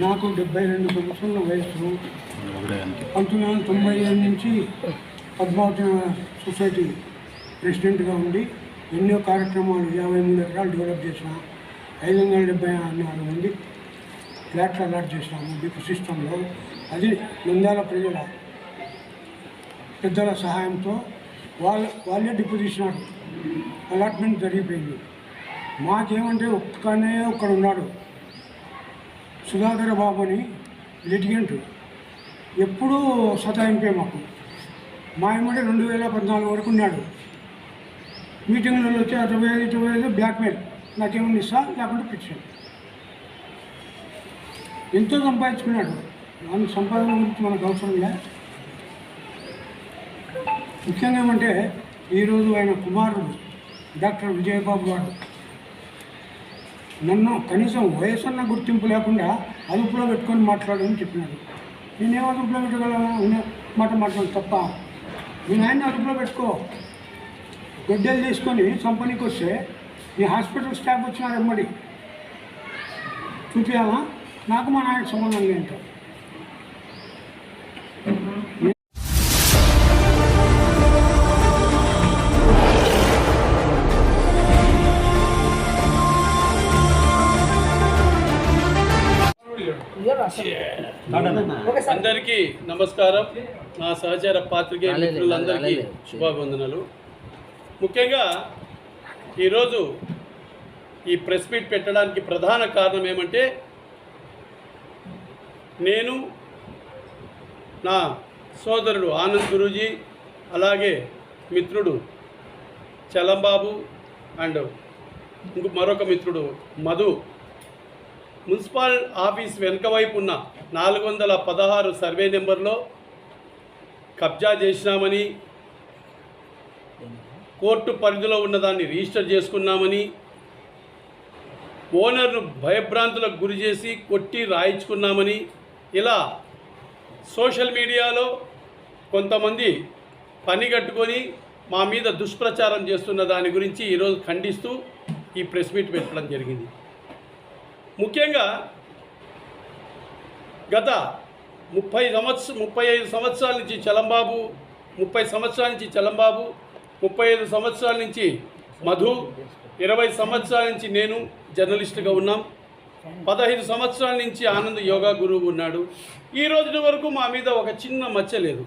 నాకు డెబ్బై రెండు సంవత్సరాల వయసు పంతొమ్మిది వందల తొంభై ఏడు నుంచి పద్మావతి సొసైటీ ప్రెసిడెంట్గా ఉండి ఎన్నో కార్యక్రమాలు యాభై మూడు ఎకరాలు డెవలప్ చేసిన ఐదు వందల డెబ్బై నాలుగు మంది ఫ్లాట్లు అలాట్ చేసినాము డిప్ సిస్టంలో అది నంద్యాల ప్రజల పెద్దల సహాయంతో వాళ్ళ వాళ్ళే డిప్పు తీసినారు అలాట్మెంట్ జరిగిపోయింది. మాకేమంటే ఒక్కనే ఒక్కడు ఉన్నాడు సుధాకర్ బాబు అని లిటిగెంట్. ఎప్పుడూ సతాయింపే మాకు. మా ఏమంటే రెండు వేల పద్నాలుగు వరకు ఉన్నాడు. మీటింగ్లలో వచ్చి అరవై ఐదు ఇరవై ఐదు బ్లాక్మెయిల్ నాకేమన్నా ఇస్తా లేకుంటే పిక్షన్ ఎంతో సంపాదించుకున్నాడు. మన సంపాదన గురించి మనకు అవసరం లే. ముఖ్యంగా ఏమంటే ఈరోజు ఆయన కుమారుడు డాక్టర్ విజయబాబు గారు. నన్ను కనీసం వయసున్న గుర్తింపు లేకుండా అదుపులో పెట్టుకొని మాట్లాడమని చెప్పినాడు నేనేం అదుపులో పెట్టగలను మాట మాట్లాడు తప్ప. నేను ఆయన అదుపులో పెట్టుకో. గొడ్డలు తీసుకొని సంపనీకి వస్తే ఈ హాస్పిటల్ స్టాఫ్ వచ్చినారు ఎమ్మడి. చూపించామా నాకు మా నాయన సంబంధం ఏంటో అందరికీ నమస్కారం. నా సహచార పాత్రికేయ మిత్రులందరికీ శుభాభివందనలు. ముఖ్యంగా ఈరోజు ఈ ప్రెస్ మీట్ పెట్టడానికి ప్రధాన కారణం ఏమంటే నేను నా సోదరుడు ఆనంద్ గురూజీ అలాగే మిత్రుడు చలంబాబు అండ్ ఇంకో మరొక మిత్రుడు మధు మున్సిపల్ ఆఫీస్ వెనుక వైపు ఉన్న నాలుగు వందల పదహారు సర్వే నెంబర్లో కబ్జా చేసినామని కోర్టు పరిధిలో ఉన్నదాన్ని రిజిస్టర్ చేసుకున్నామని ఓనర్ను భయభ్రాంతులకు గురి చేసి కొట్టి రాయించుకున్నామని ఇలా సోషల్ మీడియాలో కొంతమంది పని కట్టుకొని మా మీద దుష్ప్రచారం చేస్తున్న దాని గురించి ఈరోజు ఖండిస్తూ ఈ ప్రెస్ మీట్ పెట్టడం జరిగింది. ముఖ్యంగా గత ముప్పై సంవత్సరం ముప్పై ఐదు సంవత్సరాల నుంచి చలంబాబు ముప్పై సంవత్సరాల నుంచి చలంబాబు ముప్పై ఐదు సంవత్సరాల నుంచి మధు ఇరవై సంవత్సరాల నుంచి నేను జర్నలిస్ట్గా ఉన్నాం. పదహైదు సంవత్సరాల నుంచి ఆనంద్ యోగా గురువు ఉన్నాడు. ఈ రోజు వరకు మా మీద ఒక చిన్న మచ్చ లేదు.